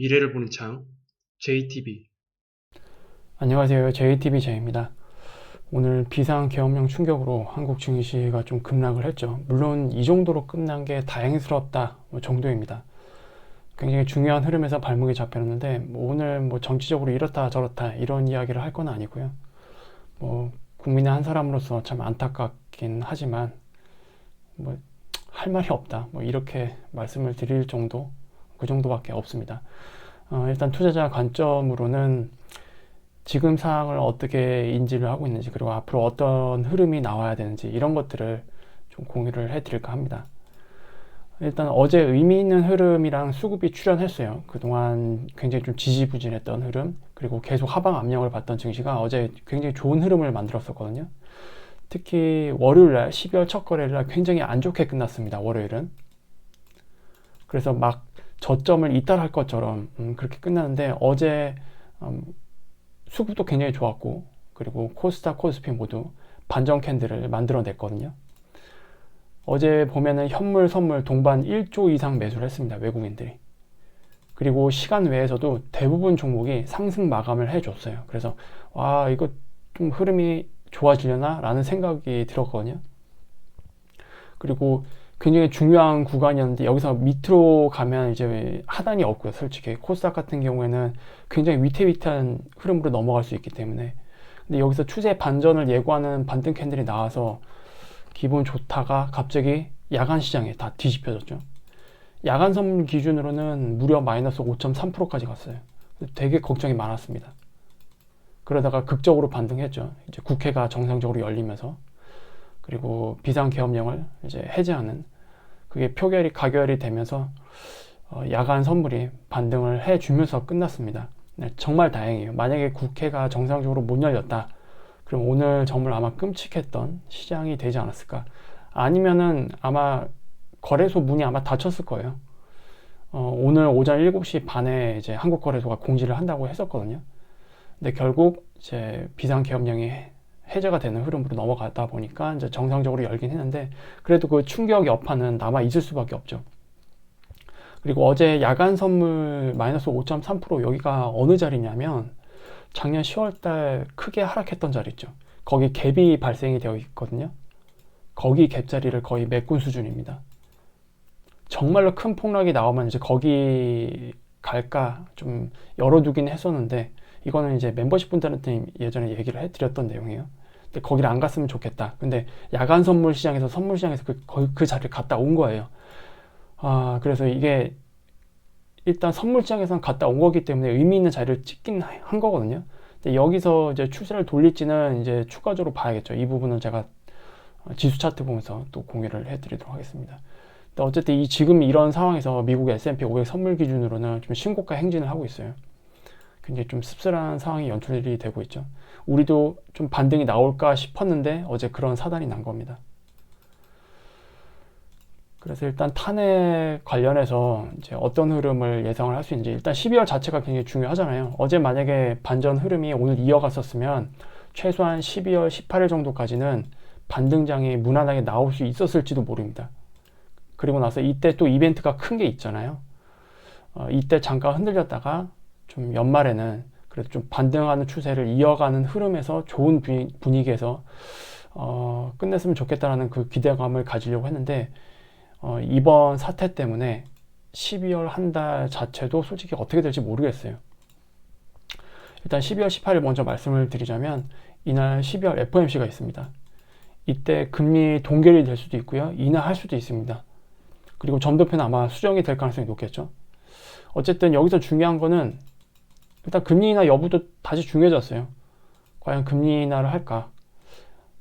미래를 보는 창 JTB 안녕하세요. JTB 제입니다. 오늘 비상 계엄령 충격으로 한국 증시가 좀 급락을 했죠. 물론 이 정도로 끝난 게 다행스럽다 뭐 정도입니다. 굉장히 중요한 흐름에서 발목이 잡혔는데 뭐 오늘 뭐 정치적으로 이렇다 저렇다 이런 이야기를 할 건 아니고요. 뭐 국민의 한 사람으로서 참 안타깝긴 하지만 뭐 할 말이 없다. 뭐 이렇게 말씀을 드릴 정도 그 정도밖에 없습니다. 어, 일단 투자자 관점으로는 지금 상황을 어떻게 인지를 하고 있는지 그리고 앞으로 어떤 흐름이 나와야 되는지 이런 것들을 좀 공유를 해드릴까 합니다. 일단 어제 의미 있는 흐름이랑 수급이 출현했어요. 그동안 굉장히 좀 지지부진했던 흐름 그리고 계속 하방 압력을 받던 증시가 어제 굉장히 좋은 흐름을 만들었었거든요. 특히 월요일 날 12월 첫 거래일 날 굉장히 안 좋게 끝났습니다. 월요일은. 그래서 막 저점을 이탈할 것처럼 음, 그렇게 끝났는데 어제 음, 수급도 굉장히 좋았고 그리고 코스닥, 코스피 모두 반전 캔들을 만들어냈거든요. 어제 보면은 현물, 선물 동반 1조 이상 매수를 했습니다. 외국인들이. 그리고 시간 외에서도 대부분 종목이 상승 마감을 해줬어요. 그래서 와 이거 좀 흐름이 좋아지려나? 라는 생각이 들었거든요. 그리고 굉장히 중요한 구간이었는데 여기서 밑으로 가면 이제 하단이 없고요. 솔직히 코스닥 같은 경우에는 굉장히 위태위태한 흐름으로 넘어갈 수 있기 때문에 근데 여기서 추세 반전을 예고하는 반등 캔들이 나와서 기분 좋다가 갑자기 야간 시장에 다 뒤집혀졌죠. 야간 선물 기준으로는 무려 마이너스 5.3%까지 갔어요. 되게 걱정이 많았습니다. 그러다가 극적으로 반등했죠. 이제 국회가 정상적으로 열리면서 그리고 비상계엄령을 이제 해제하는 그게 표결이 가결이 되면서 어, 야간 선물이 반등을 해주면서 끝났습니다. 네, 정말 다행이에요. 만약에 국회가 정상적으로 못 열렸다. 그럼 오늘 정말 아마 끔찍했던 시장이 되지 않았을까. 아니면은 아마 거래소 문이 아마 닫혔을 거예요. 어, 오늘 오전 7시 반에 이제 한국거래소가 공지를 한다고 했었거든요. 근데 결국 이제 비상계엄령이 해제가 되는 흐름으로 넘어가다 보니까 이제 정상적으로 열긴 했는데 그래도 그 충격 여파는 남아 있을 수밖에 없죠. 그리고 어제 야간 선물 마이너스 5.3% 여기가 어느 자리냐면 작년 10월 달 크게 하락했던 자리 있죠. 거기 갭이 발생이 되어 있거든요. 거기 갭 자리를 거의 메꾼 수준입니다. 정말로 큰 폭락이 나오면 이제 거기 갈까 좀 열어두긴 했었는데 이거는 이제 멤버십 분들한테 예전에 얘기를 해드렸던 내용이에요. 근데 거기를 안 갔으면 좋겠다. 근데 야간 선물 시장에서 선물 시장에서 그, 그, 그 자리를 갔다 온 거예요. 아, 그래서 이게 일단 선물 시장에서는 갔다 온 거기 때문에 의미 있는 자리를 찍긴 한 거거든요. 근데 여기서 이제 추세를 돌릴지는 이제 추가적으로 봐야겠죠. 이 부분은 제가 지수 차트 보면서 또 공유를 해드리도록 하겠습니다. 어쨌든 이 지금 이런 상황에서 미국의 S&P 500 선물 기준으로는 좀 신고가 행진을 하고 있어요. 굉장히 좀 씁쓸한 상황이 연출이 되고 있죠. 우리도 좀 반등이 나올까 싶었는데 어제 그런 사단이 난 겁니다. 그래서 일단 탄핵 관련해서 이제 어떤 흐름을 예상을 할 수 있는지 일단 12월 자체가 굉장히 중요하잖아요. 어제 만약에 반전 흐름이 오늘 이어갔었으면 최소한 12월 18일 정도까지는 반등장이 무난하게 나올 수 있었을지도 모릅니다. 그리고 나서 이때 또 이벤트가 큰 게 있잖아요. 어, 이때 잠깐 흔들렸다가 좀 연말에는 그래도 좀 반등하는 추세를 이어가는 흐름에서 좋은 분위기에서 어, 끝냈으면 좋겠다라는 그 기대감을 가지려고 했는데 어, 이번 사태 때문에 12월 한 달 자체도 솔직히 어떻게 될지 모르겠어요. 일단 12월 18일 먼저 말씀을 드리자면 이날 12월 FOMC가 있습니다. 이때 금리 동결이 될 수도 있고요. 인하할 수도 있습니다. 그리고 점도표는 아마 수정이 될 가능성이 높겠죠. 어쨌든 여기서 중요한 거는 일단 금리 인하 여부도 다시 중요해졌어요. 과연 금리 인하를 할까?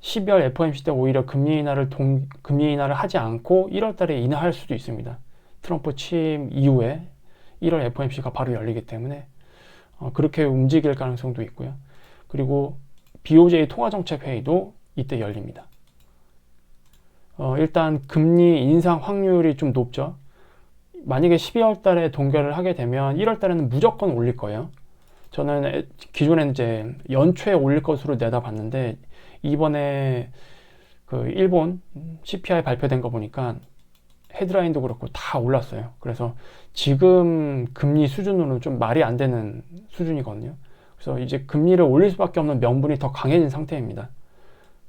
12월 FOMC 때 오히려 금리 인하를 동, 금리 인하를 하지 않고 1월 달에 인하할 수도 있습니다. 트럼프 취임 이후에 1월 FOMC가 바로 열리기 때문에 어, 그렇게 움직일 가능성도 있고요. 그리고 BOJ 통화정책 회의도 이때 열립니다. 어, 일단 금리 인상 확률이 좀 높죠. 만약에 12월 달에 동결을 하게 되면 1월 달에는 무조건 올릴 거예요. 저는 기존에 이제 연초에 올릴 것으로 내다봤는데 이번에 그 일본 CPI 발표된 거 보니까 헤드라인도 그렇고 다 올랐어요. 그래서 지금 금리 수준으로는 좀 말이 안 되는 수준이거든요. 그래서 이제 금리를 올릴 수밖에 없는 명분이 더 강해진 상태입니다.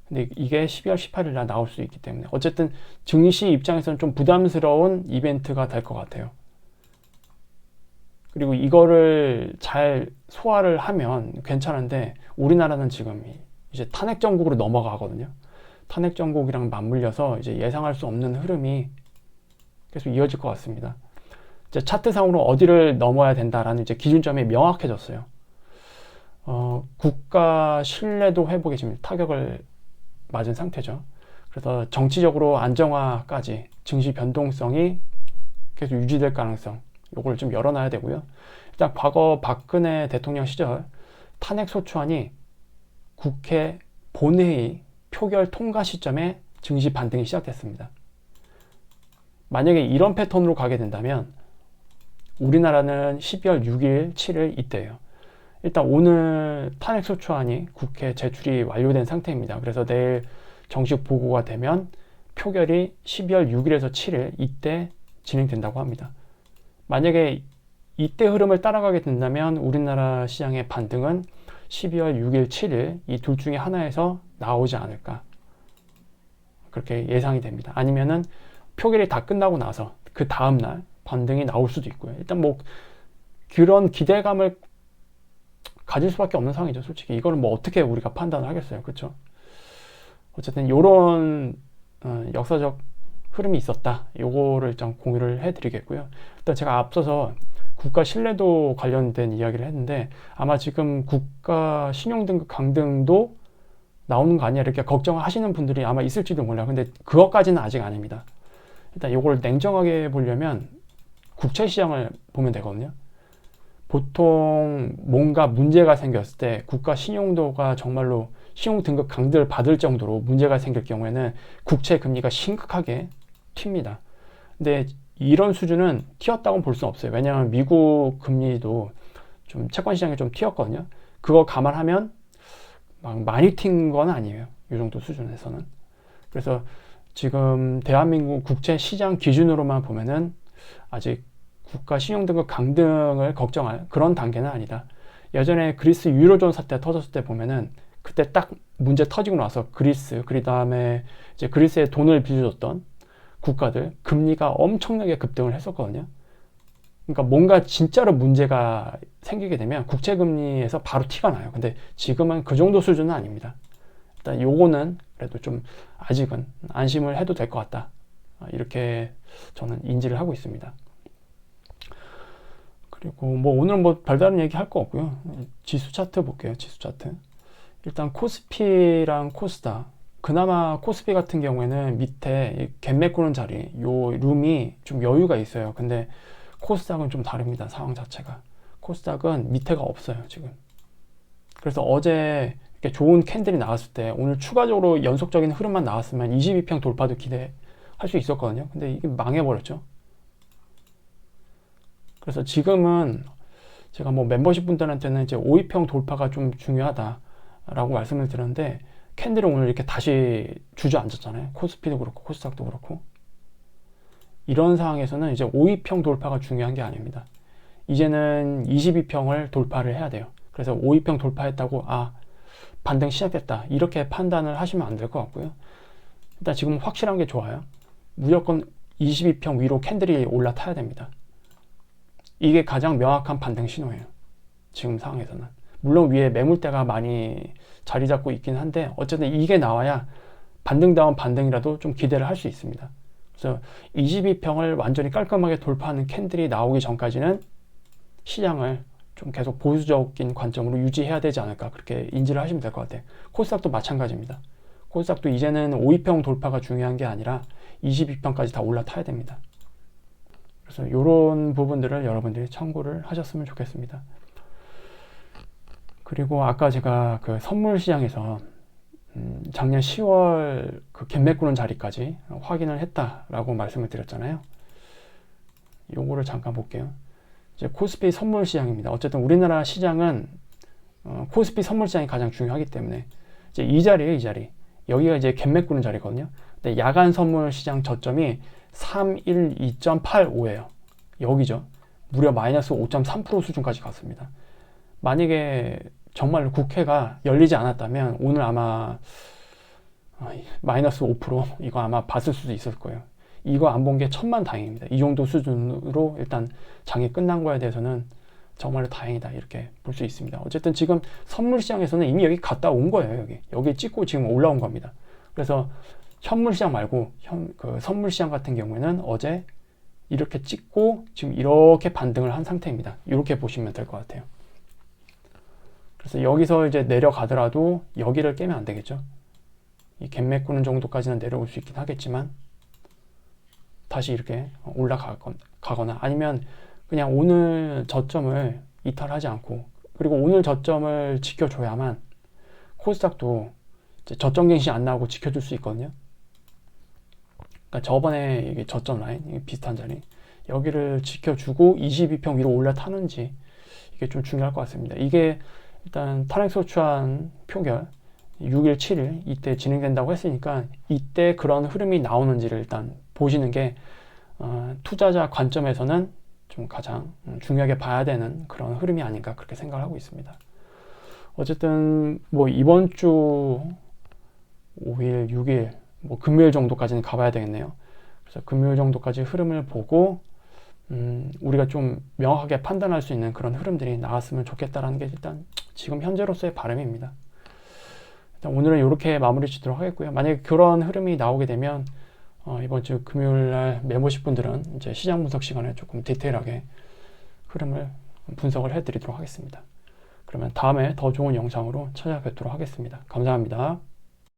근데 이게 12월 18일 날 나올 수 있기 때문에 어쨌든 증시 입장에서는 좀 부담스러운 이벤트가 될 것 같아요. 그리고 이거를 잘 소화를 하면 괜찮은데 우리나라는 지금 이제 탄핵 정국으로 넘어가거든요. 탄핵 정국이랑 맞물려서 이제 예상할 수 없는 흐름이 계속 이어질 것 같습니다. 이제 차트상으로 어디를 넘어야 된다라는 이제 기준점이 명확해졌어요. 어, 국가 신뢰도 회복에 지금 타격을 맞은 상태죠. 그래서 정치적으로 안정화까지 증시 변동성이 계속 유지될 가능성, 요걸 좀 열어놔야 되고요. 일단 과거 박근혜 대통령 시절 탄핵 소추안이 국회 본회의 표결 통과 시점에 증시 반등이 시작됐습니다. 만약에 이런 패턴으로 가게 된다면 우리나라는 12월 6일, 7일 이때예요. 일단 오늘 탄핵 소추안이 국회 제출이 완료된 상태입니다. 그래서 내일 정식 보고가 되면 표결이 12월 6일에서 7일 이때 진행된다고 합니다. 만약에 이때 흐름을 따라가게 된다면 우리나라 시장의 반등은 12월 6일, 7일 이 둘 중에 하나에서 나오지 않을까 그렇게 예상이 됩니다. 아니면은 표결이 다 끝나고 나서 그 다음 날 반등이 나올 수도 있고요. 일단 뭐 그런 기대감을 가질 수밖에 없는 상황이죠. 솔직히 이거는 뭐 어떻게 우리가 판단을 하겠어요. 그렇죠? 어쨌든 이런 어, 역사적 흐름이 있었다. 요거를 일단 공유를 해드리겠고요. 일단 제가 앞서서 국가 신뢰도 관련된 이야기를 했는데 아마 지금 국가 신용등급 강등도 나오는 거 아니야 이렇게 걱정하시는 분들이 아마 있을지도 몰라요. 근데 그것까지는 아직 아닙니다. 일단 이걸 냉정하게 보려면 국채 시장을 보면 되거든요. 보통 뭔가 문제가 생겼을 때 국가 신용도가 정말로 신용 등급 강등을 받을 정도로 문제가 생길 경우에는 국채 금리가 심각하게 튑니다. 근데 이런 수준은 튀었다고 볼수 없어요. 왜냐하면 미국 금리도 좀 채권 시장이 좀 튀었거든요. 그거 감안하면 막 많이 튄 건 아니에요. 이 정도 수준에서는. 그래서 지금 대한민국 국채 시장 기준으로만 보면은 아직 국가 신용 등급 강등을 걱정할 그런 단계는 아니다. 예전에 그리스 유로존 사태 터졌을 때 보면은 그때 딱 문제 터지고 나서 그리스, 그 다음에 이제 그리스에 돈을 빌려줬던 국가들 금리가 엄청나게 급등을 했었거든요. 그러니까 뭔가 진짜로 문제가 생기게 되면 국채 금리에서 바로 티가 나요. 근데 지금은 그 정도 수준은 아닙니다. 일단 요거는 그래도 좀 아직은 안심을 해도 될 것 같다. 이렇게 저는 인지를 하고 있습니다. 그리고 뭐 오늘은 뭐 별다른 얘기 할 거 없고요. 지수 차트 볼게요. 지수 차트. 일단 코스피랑 코스닥. 그나마 코스피 같은 경우에는 밑에 갭 메꾸는 자리, 요 룸이 좀 여유가 있어요. 근데 코스닥은 좀 다릅니다. 상황 자체가. 코스닥은 밑에가 없어요. 지금. 그래서 어제 이렇게 좋은 캔들이 나왔을 때 오늘 추가적으로 연속적인 흐름만 나왔으면 22평 돌파도 기대할 수 있었거든요. 근데 이게 망해버렸죠. 그래서 지금은 제가 뭐 멤버십 분들한테는 이제 5위평 돌파가 좀 중요하다라고 말씀을 드렸는데 캔들이 오늘 이렇게 다시 주저앉았잖아요. 코스피도 그렇고 코스닥도 그렇고 이런 상황에서는 이제 5위평 돌파가 중요한 게 아닙니다. 이제는 22평을 돌파를 해야 돼요. 그래서 5위평 돌파했다고 아 반등 시작됐다 이렇게 판단을 하시면 안 될 것 같고요. 일단 지금 확실한 게 좋아요. 무조건 22평 위로 캔들이 올라타야 됩니다. 이게 가장 명확한 반등 신호예요. 지금 상황에서는. 물론 위에 매물대가 많이 자리 잡고 있긴 한데 어쨌든 이게 나와야 반등다운 반등이라도 좀 기대를 할 수 있습니다. 그래서 22평을 완전히 깔끔하게 돌파하는 캔들이 나오기 전까지는 시장을 좀 계속 보수적인 관점으로 유지해야 되지 않을까 그렇게 인지를 하시면 될 것 같아요. 코스닥도 마찬가지입니다. 코스닥도 이제는 5위평 돌파가 중요한 게 아니라 22평까지 다 올라타야 됩니다. 그래서 이런 부분들을 여러분들이 참고를 하셨으면 좋겠습니다. 그리고 아까 제가 그 선물 시장에서 음 작년 10월 그 갭매꾸는 자리까지 확인을 했다라고 말씀을 드렸잖아요. 요거를 잠깐 볼게요. 이제 코스피 선물 시장입니다. 어쨌든 우리나라 시장은 어 코스피 선물 시장이 가장 중요하기 때문에 이제 이 자리에 이 자리 여기가 이제 갭매꾸는 자리거든요. 근데 야간 선물 시장 저점이 312.85예요. 여기죠. 무려 마이너스 5.3% 수준까지 갔습니다. 만약에 정말 국회가 열리지 않았다면 오늘 아마 아, 마이너스 5% 이거 아마 봤을 수도 있을 거예요. 이거 안 본 게 천만 다행입니다. 이 정도 수준으로 일단 장이 끝난 거에 대해서는 정말로 다행이다 이렇게 볼 수 있습니다. 어쨌든 지금 선물 시장에서는 이미 여기 갔다 온 거예요. 여기 여기 찍고 지금 올라온 겁니다. 그래서 현물 시장 말고 현, 그 선물 시장 같은 경우에는 어제 이렇게 찍고 지금 이렇게 반등을 한 상태입니다. 이렇게 보시면 될 것 같아요. 그래서 여기서 이제 내려가더라도 여기를 깨면 안 되겠죠. 이 갭매 꾸는 정도까지는 내려올 수 있긴 하겠지만 다시 이렇게 올라가거나 아니면 그냥 오늘 저점을 이탈하지 않고 그리고 오늘 저점을 지켜줘야만 코스닥도 저점 갱신 안 나오고 지켜줄 수 있거든요. 그러니까 저번에 이게 저점 라인 비슷한 자리 여기를 지켜주고 22평 위로 올라타는지 이게 좀 중요할 것 같습니다. 이게 일단 탄핵소추안 표결 6일, 7일 이때 진행된다고 했으니까 이때 그런 흐름이 나오는지를 일단 보시는 게 어, 투자자 관점에서는 좀 가장 음, 중요하게 봐야 되는 그런 흐름이 아닌가 그렇게 생각을 하고 있습니다. 어쨌든 뭐 이번 주 5일, 6일, 뭐 금요일 정도까지는 가봐야 되겠네요. 그래서 금요일 정도까지 흐름을 보고 음, 우리가 좀 명확하게 판단할 수 있는 그런 흐름들이 나왔으면 좋겠다라는 게 일단 지금 현재로서의 바람입니다. 일단 오늘은 이렇게 마무리 짓도록 하겠고요. 만약에 그런 흐름이 나오게 되면 어, 이번 주 금요일 날 메모십 분들은 이제 시장 분석 시간에 조금 디테일하게 흐름을 분석을 해드리도록 하겠습니다. 그러면 다음에 더 좋은 영상으로 찾아뵙도록 하겠습니다. 감사합니다.